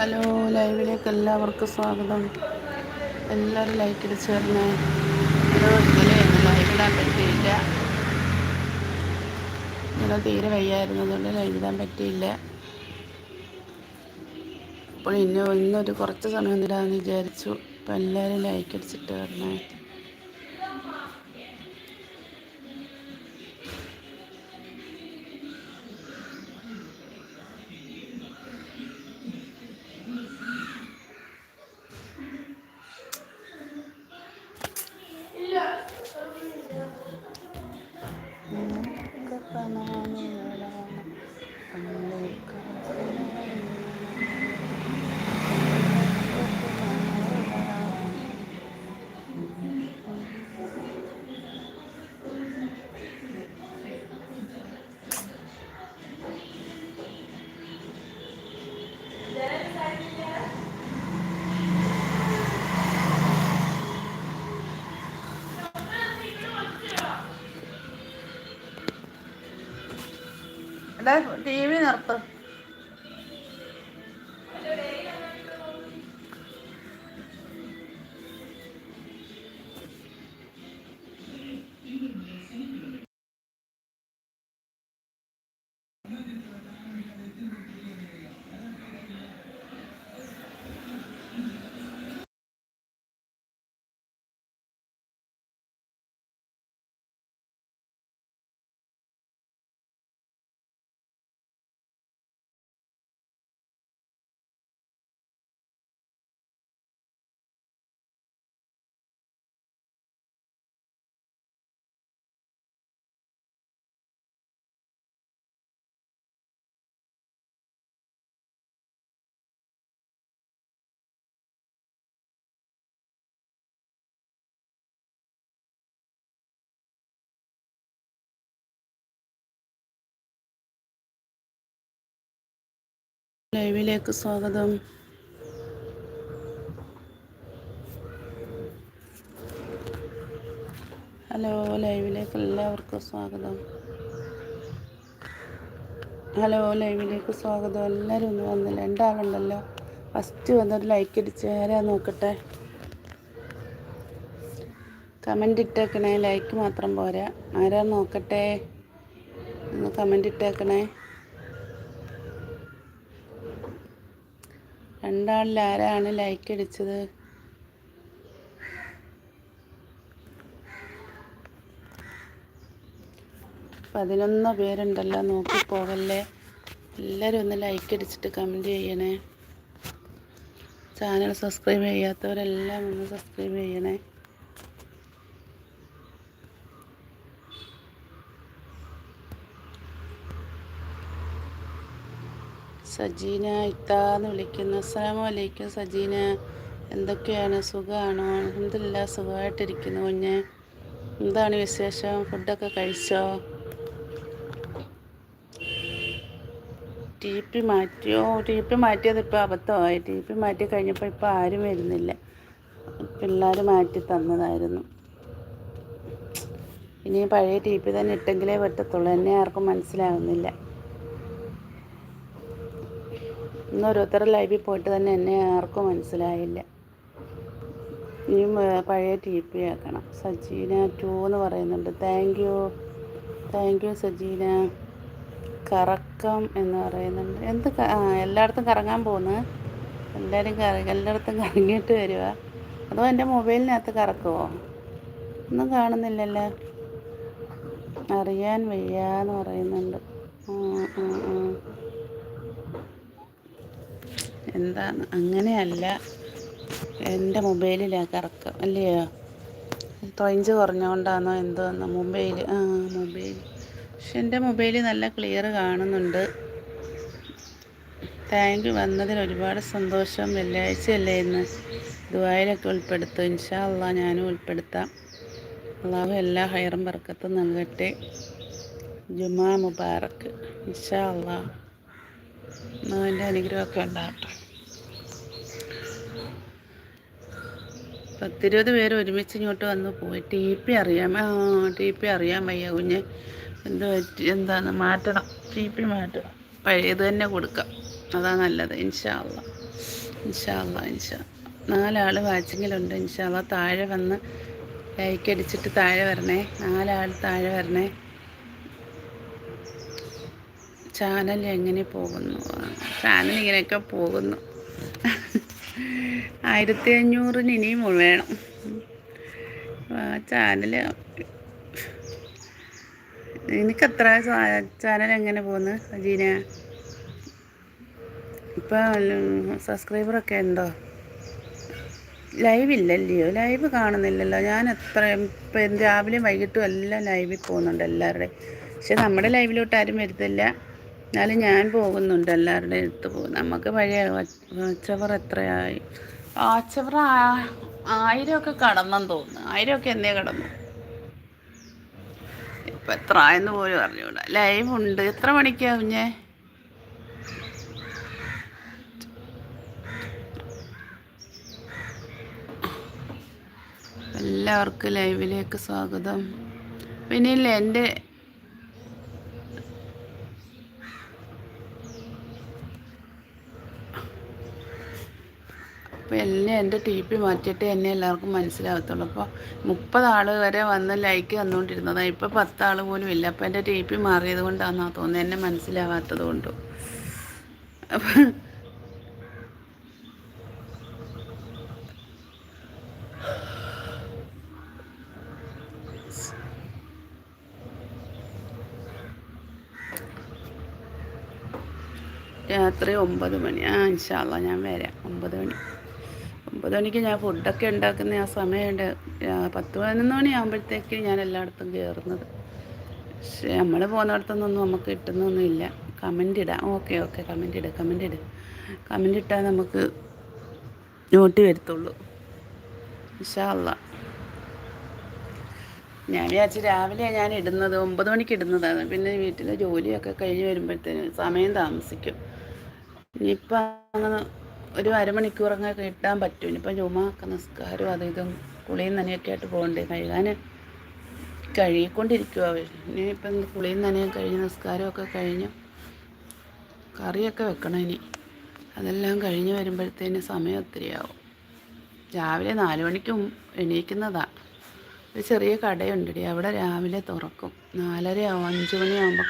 Hello ലൈവിലേക്ക് എല്ലാവർക്കും സ്വാഗതം. എല്ലാവരും ലൈക്ക് അടിച്ച് ചേർന്ന്. ലൈവിടാൻ പറ്റിയില്ല. ഇവിടെ തീരെ വയ്യായിരുന്നതുകൊണ്ട് ലൈവിടാൻ പറ്റിയില്ല. അപ്പോൾ ഇന്ന് ഇന്നൊരു കുറച്ച് സമയം തരാമെന്ന് വിചാരിച്ചു. അപ്പോൾ എല്ലാവരും ലൈക്ക് അടിച്ചിട്ട് വരണേ. ടി വി നിർത്ത്. ലൈവിലേക്ക് സ്വാഗതം. ഹലോ ലൈവിലേക്ക് എല്ലാവർക്കും സ്വാഗതം. ഹലോ ലൈവിലേക്ക് സ്വാഗതം. എല്ലാവരും ഒന്ന് വന്നില്ല രണ്ടാളുണ്ടല്ലോ. ഫസ്റ്റ് വന്നൊരു ലൈക്ക് അടിച്ച് ആരാ നോക്കട്ടെ. കമന്റ് ഇട്ടേക്കണേ. ലൈക്ക് മാത്രം പോരാ. ആരാ നോക്കട്ടെ? ഒന്ന് കമന്റ് ഇട്ടേക്കണേ. രണ്ടാളിൽ ആരാണ് ലൈക്ക് അടിച്ചത്? പതിനൊന്ന് പേരുണ്ടല്ലോ നോക്കി പോകല്ലേ എല്ലാവരും ഒന്ന് ലൈക്ക് അടിച്ചിട്ട് കമന്റ് ചെയ്യണേ. ചാനൽ സബ്സ്ക്രൈബ് ചെയ്യാത്തവരെല്ലാം ഒന്ന് സബ്സ്ക്രൈബ് ചെയ്യണേ. സജീന ഇത്താന്ന് വിളിക്കുന്നു. അസ്സാം വലൈക്കും സജീന. എന്തൊക്കെയാണ്? സുഖമാണോ അലഹമില്ല സുഖമായിട്ടിരിക്കുന്നു കുഞ്ഞ്. എന്താണ് വിശേഷം? ഫുഡൊക്കെ കഴിച്ചോ? ടി പി മാറ്റിയോ? ടി പി മാറ്റിയത് ഇപ്പോൾ അബദ്ധമായി. ടി പി മാറ്റി കഴിഞ്ഞപ്പോൾ ഇപ്പോൾ ആരും വരുന്നില്ല. പിള്ളേർ മാറ്റി തന്നതായിരുന്നു. ഇനി പഴയ ടി പി തന്നെ ഇട്ടെങ്കിലേ പറ്റത്തുള്ളൂ. എന്നെ ആർക്കും മനസ്സിലാകുന്നില്ല ഇന്ന് ഓരോരുത്തരുടെ ലൈവിൽ പോയിട്ട് തന്നെ എന്നെ ആർക്കും മനസ്സിലായില്ല. ഇനി പഴയ ടി പി ആക്കണം. സജീന ടു എന്ന് പറയുന്നുണ്ട്. Thank you thank you Sajeena. കറക്കം എന്ന് പറയുന്നുണ്ട്. എന്ത് എല്ലായിടത്തും കറങ്ങാൻ പോകുന്നു. എല്ലാവരും കറങ്ങ എല്ലായിടത്തും കറങ്ങിയിട്ട് വരിക അതോ എന്റെ മൊബൈലിനകത്ത് കറക്കുമോ ഒന്നും കാണുന്നില്ലല്ലോ. അറിയാൻ വയ്യ എന്ന് പറയുന്നുണ്ട് എന്താണ്? അങ്ങനെയല്ല. എന്റെ മൊബൈലിലാണ് കറക്കം അല്ലയോ? റേഞ്ച് കുറഞ്ഞുകൊണ്ടാണോ എന്തോന്ന് മൊബൈൽ ആ മൊബൈൽ പക്ഷെ എന്റെ മൊബൈൽ നല്ല ക്ലിയർ കാണുന്നുണ്ട്. Thank you. വന്നതിൽ ഒരുപാട് സന്തോഷം. വെള്ളിയാഴ്ചയല്ലേ ഇന്ന്. ദുബായിലൊക്കെ ഉൾപ്പെടുത്തും. ഇൻഷാ അള്ളാ ഞാനും ഉൾപ്പെടുത്താം. അള്ളാഹു എല്ലാ ഹയറും ബർക്കത്തും നൽകട്ടെ. ജുമാ മുബാറക്ക് ഇൻഷാ അള്ളാ. അതിന്റെ അനുഗ്രഹമൊക്കെ ഉണ്ടാകട്ടെ. പത്തിരുപത് പേര് ഒരുമിച്ച് ഇങ്ങോട്ട് വന്ന് പോയി. ടി പി അറിയാം. ടി പി അറിയാൻ വയ്യ കുഞ്ഞ്. എന്ത് പറ്റി? എന്താന്ന് മാറ്റണം. ടി പി മാറ്റണം. പഴയത് തന്നെ കൊടുക്കാം. അതാ നല്ലത്. ഇൻഷാ അള്ളാ ഇൻഷാല്ല ഇൻഷാ നാലാൾ വാച്ചിങ്ങിലുണ്ട്. ഇൻഷാല്ല താഴെ വന്ന് ലൈക്ക് അടിച്ചിട്ട് താഴെ വരണേ. നാലാൾ താഴെ വരണേ. ചാനൽ എങ്ങനെ പോകുന്നു? ചാനൽ ഇങ്ങനെയൊക്കെ പോകുന്നു. ആയിരത്തി അഞ്ഞൂറിന് ഇനിയും വേണം. ആ ചാനൽ നിനക്ക് ചാനൽ എങ്ങനെ പോകുന്നു അജീന ഇപ്പം സബ്സ്ക്രൈബറൊക്കെ ഉണ്ടോ? ലൈവ് ഇല്ലല്ലയോ? ലൈവ് കാണുന്നില്ലല്ലോ. ഞാൻ എത്ര ഇപ്പം രാവിലെയും വൈകിട്ടും എല്ലാം ലൈവിൽ പോകുന്നുണ്ട് എല്ലാവരുടെയും. പക്ഷെ നമ്മുടെ ലൈവിലോട്ട് ആരും വരുത്തില്ല എന്നാലും ഞാൻ പോകുന്നുണ്ട് എല്ലാവരുടെ അടുത്ത് പോകും. നമുക്ക് പഴയ വച്ചവർ എത്രയായി? വാച്ചവർ ആയിരമൊക്കെ കടന്നെന്ന് തോന്നുന്നു. ആയിരമൊക്കെ എന്നേ കടന്നു. ഇപ്പം എത്ര ആയെന്ന് പോലും അറിഞ്ഞൂടാ. ലൈവ് ഉണ്ട്. എത്ര മണിക്കാ കുഞ്ഞേ? എല്ലാവർക്കും ലൈവിലേക്ക് സ്വാഗതം. പിന്നെ എന്റെ അപ്പോൾ എന്നെ എന്റെ ടി പി മാറ്റിയിട്ട് എന്നെ എല്ലാവർക്കും മനസ്സിലാകത്തുള്ളൂ അപ്പോൾ മുപ്പത് ആൾ വരെ വന്ന് ലൈക്ക് തന്നുകൊണ്ടിരുന്നതാണ് ഇപ്പോൾ പത്താൾ പോലും ഇല്ല. അപ്പോൾ എന്റെ ടി പി മാറിയത് കൊണ്ടാണെന്നാണ് തോന്നുന്നത് എന്നെ മനസ്സിലാവാത്തത് കൊണ്ടും. രാത്രി ഒമ്പത് മണി. ആ ഇൻഷാല്ല ഞാൻ വരാം. ഒമ്പത് മണി. ഒമ്പത് മണിക്ക് ഞാൻ ഫുഡൊക്കെ ഉണ്ടാക്കുന്ന ആ സമയമുണ്ട്. പത്ത് പതിനൊന്ന് മണിയാകുമ്പോഴത്തേക്ക് ഞാൻ എല്ലായിടത്തും കയറുന്നത്. പക്ഷേ നമ്മൾ പോകുന്നിടത്തൊന്നും നമുക്ക് കിട്ടുന്നൊന്നുമില്ല കമന്റ് ഇടാം. Okay okay. കമന്റ് ഇടുക കമന്റ് ഇട. കമന്റ് ഇട്ടാൽ നമുക്ക് നോട്ടി വരത്തുള്ളൂ. ഇഷാള്ള ഞാൻ വിചാരിച്ച് രാവിലെ ഞാൻ ഇടുന്നത്. ഒമ്പത് മണിക്ക് ഇടുന്നതാണ്. പിന്നെ വീട്ടിലെ ജോലിയൊക്കെ കഴിഞ്ഞ് വരുമ്പോഴത്തേന് സമയം താമസിക്കും. ഇനിയിപ്പോൾ അങ്ങനെ ഒരു അരമണിക്കൂറങ്ങ് കിട്ടാൻ പറ്റും. ഇനിയിപ്പം ജുമാക്ക നിസ്കാരം അത് ഇതും കുളിയും നനയൊക്കെ ആയിട്ട് പോകണ്ടേ? കഴുകാൻ കഴുകിക്കൊണ്ടിരിക്കുക ഇനിയിപ്പം കുളിയും നനയും കഴിഞ്ഞ് നിസ്കാരമൊക്കെ കഴിഞ്ഞു കറിയൊക്കെ വെക്കണം ഇനി. അതെല്ലാം കഴിഞ്ഞ് വരുമ്പോഴത്തേന് സമയം ഒത്തിരിയാവും. രാവിലെ നാല് മണിക്കും എണീക്കുന്നതാണ് ഒരു ചെറിയ കടയുണ്ടടി. അവിടെ രാവിലെ തുറക്കും. നാലര ആവും അഞ്ച്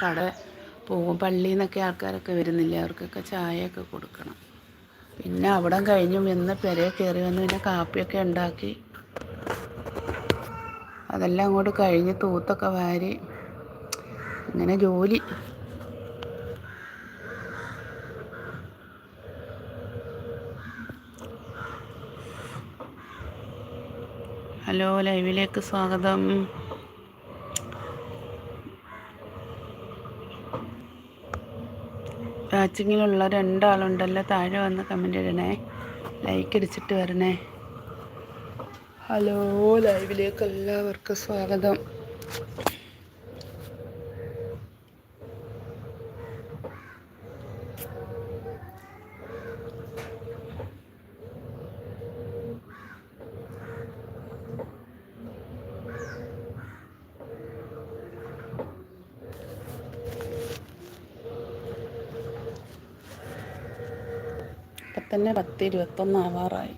കട പോകും. പള്ളിയിൽ നിന്നൊക്കെ ആൾക്കാരൊക്കെ വരുന്നില്ലേ? അവർക്കൊക്കെ ചായയൊക്കെ കൊടുക്കണം. പിന്നെ അവിടെ കഴിഞ്ഞു. വന്ന് പെരയെ കയറി വന്ന് പിന്നെ കാപ്പിയൊക്കെ ഉണ്ടാക്കി. അതെല്ലാം അങ്ങോട്ട് കഴിഞ്ഞ് തൂത്തൊക്കെ വാരി. അങ്ങനെ ജോലി. ഹലോ ലൈവിലേക്ക് സ്വാഗതം. വാച്ചിങ്ങിലുള്ള രണ്ടാളുണ്ടല്ലോ. താഴെ വന്ന് കമന്റ് ഇടണേ. ലൈക്ക് അടിച്ചിട്ട് വരണേ. ഹലോ ലൈവിലേക്ക് എല്ലാവർക്കും സ്വാഗതം. തന്നെ പത്ത് ഇരുപത്തൊന്ന് ആവാറായി.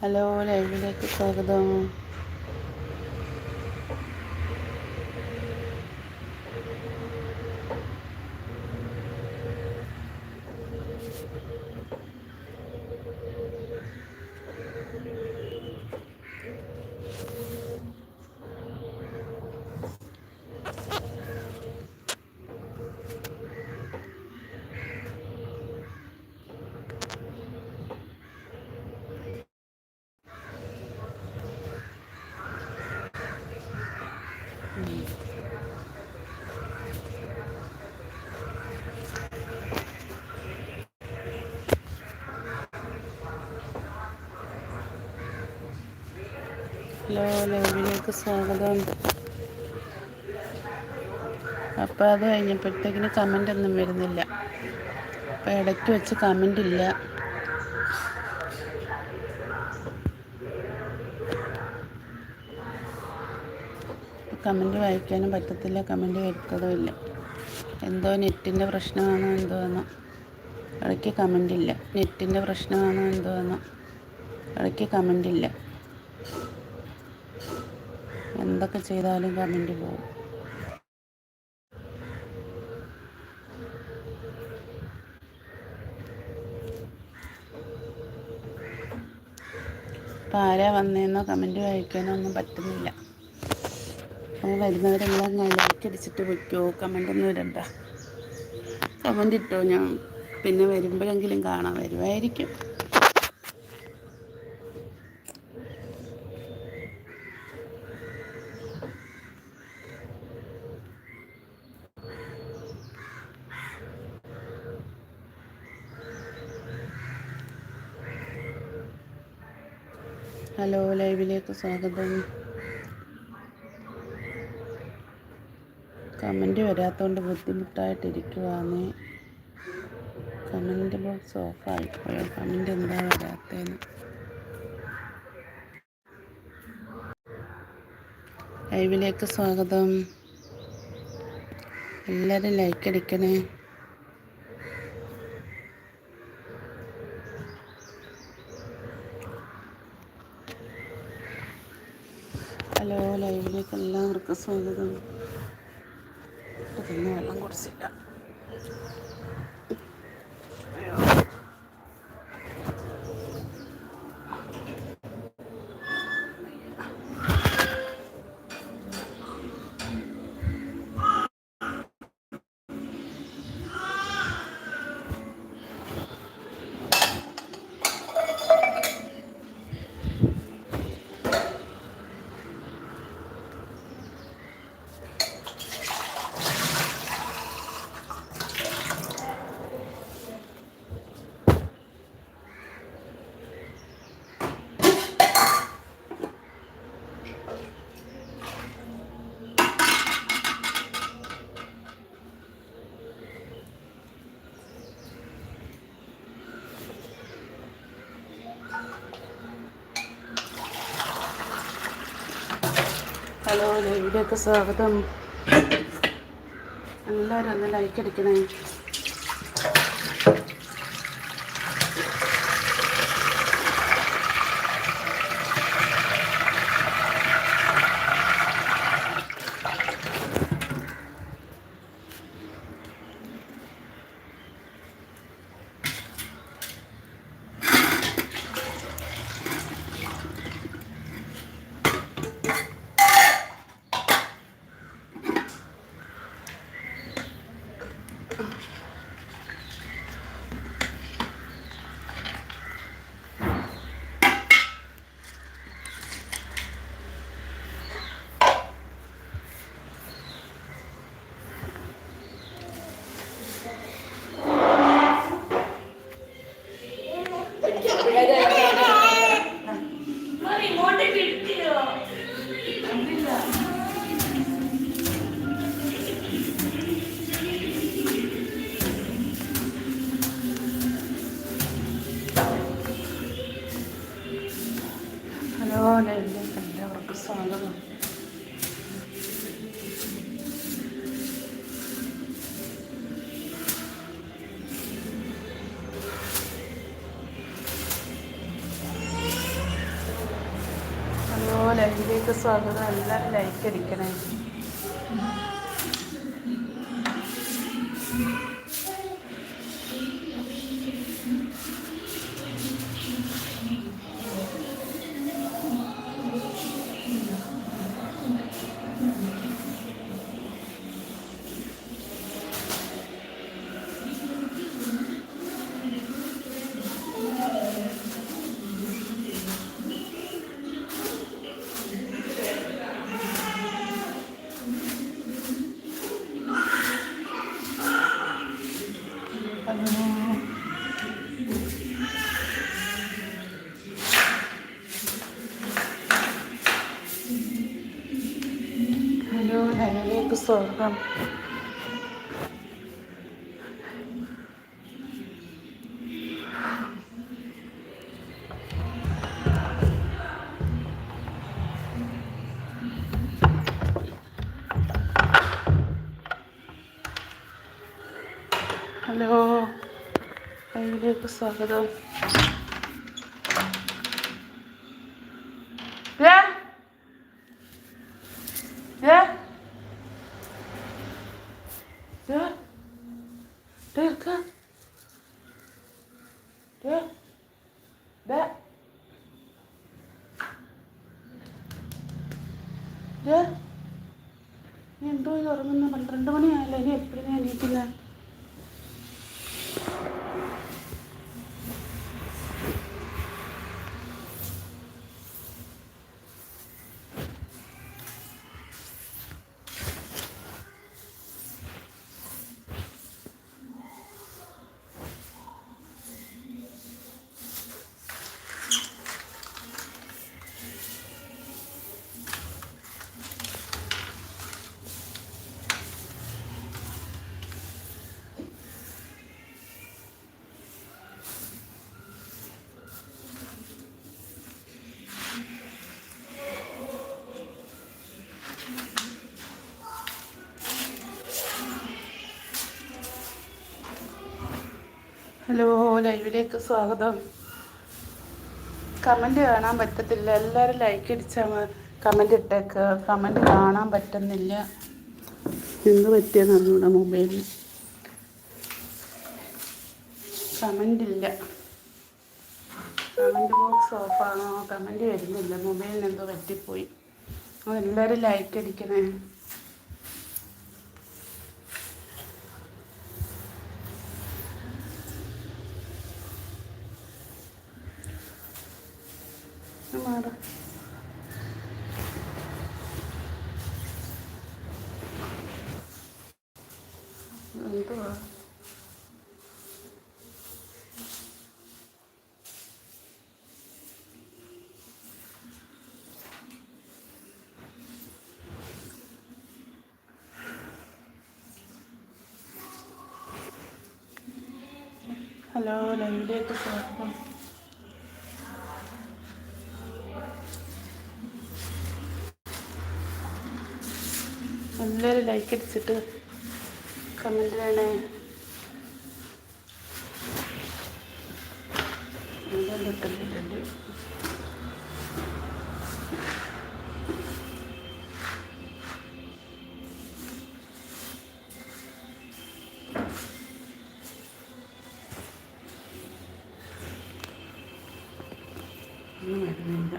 ഹലോ ലൈവിലേക്ക് സ്വാഗതം. ഹലോ ലൈവിലേക്ക് സ്വാഗതം. അപ്പോൾ അത് കഴിഞ്ഞപ്പോഴത്തേക്കിന് കമന്റ് ഒന്നും വരുന്നില്ല. അപ്പോൾ ഇടയ്ക്ക് വെച്ച് കമന്റ് ഇല്ല. കമന്റ് വായിക്കാനും പറ്റത്തില്ല കമന്റ് കേൾക്കതുമില്ല എന്തോ നെറ്റിന്റെ പ്രശ്നമാണോ എന്തോന്നോ. ഇടയ്ക്ക് കമന്റ് ഇല്ല. നെറ്റിന്റെ പ്രശ്നമാണോ എന്തോന്നോ. ഇടയ്ക്ക് കമന്റ് ഇല്ല. എന്തൊക്കെ ചെയ്താലും കമന്റ് പോകും. ആരാ വന്നതെന്നോ കമന്റ് വായിക്കാനോ ഒന്നും പറ്റുന്നില്ല. അപ്പോൾ വരുന്നവരെല്ലാം ലൈക്ക് അടിച്ചിട്ട് വയ്ക്കുമോ കമന്റ് ഒന്നും ഇടണ്ട. കമന്റ് ഇട്ടോ ഞാൻ. പിന്നെ വരുമ്പോഴെങ്കിലും കാണാൻ വരുമായിരിക്കും ഹലോ ലൈവിലേക്ക് സ്വാഗതം കമന്റ് വരാത്തതുകൊണ്ട് ബുദ്ധിമുട്ടായിട്ടിരിക്കുവാന്ന്. കമന്റ് ബോക്സ് ഓഫായിപ്പോയോ കമന്റ് എന്താ വരാത്തതെന്ന് ലൈവിലേക്ക് സ്വാഗതം. എല്ലാവരും ലൈക്ക് അടിക്കണേ ഹലോ ലൈവിലേക്ക് എല്ലാവർക്കും സ്വാഗതം. പിന്നെ വെള്ളം കുടിച്ചില്ല. ഹലോ ലൈവിലേക്ക് സ്വാഗതം. എല്ലാവരും ഒന്ന് ലൈക്ക് അടിക്കണേ. സ്വാഗതം. എല്ലാവരും ലൈക്ക് അടിക്കണേ. സ്വാഗതം ഹലോ ലൈവിലേക്ക് സ്വാഗതം ഹലോ ലൈവിലേക്ക് സ്വാഗതം. കമന്റ് കാണാൻ പറ്റത്തില്ല. എല്ലാവരും ലൈക്ക് അടിച്ചാൽ കമന്റ് ഇട്ടേക്ക്. കമന്റ് കാണാൻ പറ്റുന്നില്ല. എന്ത് പറ്റിയെന്ന് അറിഞ്ഞൂടെ മൊബൈലിൽ കമന്റ് ഇല്ല. കമന്റ് ബോക്സ് ഓഫാണോ കമന്റ് വരുന്നില്ല. മൊബൈലിന് എന്തോ പറ്റിപ്പോയി. എല്ലാവരും ലൈക്ക് അടിക്കണേ. മാറ എന്തുവാ ഹലോ ലൈവിലേക്ക് സ്വാഗതം എല്ലാവരും ലൈക്ക് അടിച്ചിട്ട് കമന്റ് വേണേ.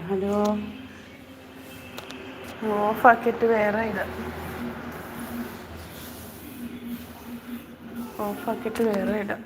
ഹലോ? ഓഫാക്കിയിട്ട് വേറെ ഇത്. ഓഫാക്കിയിട്ട് വേറെ ഇടാം.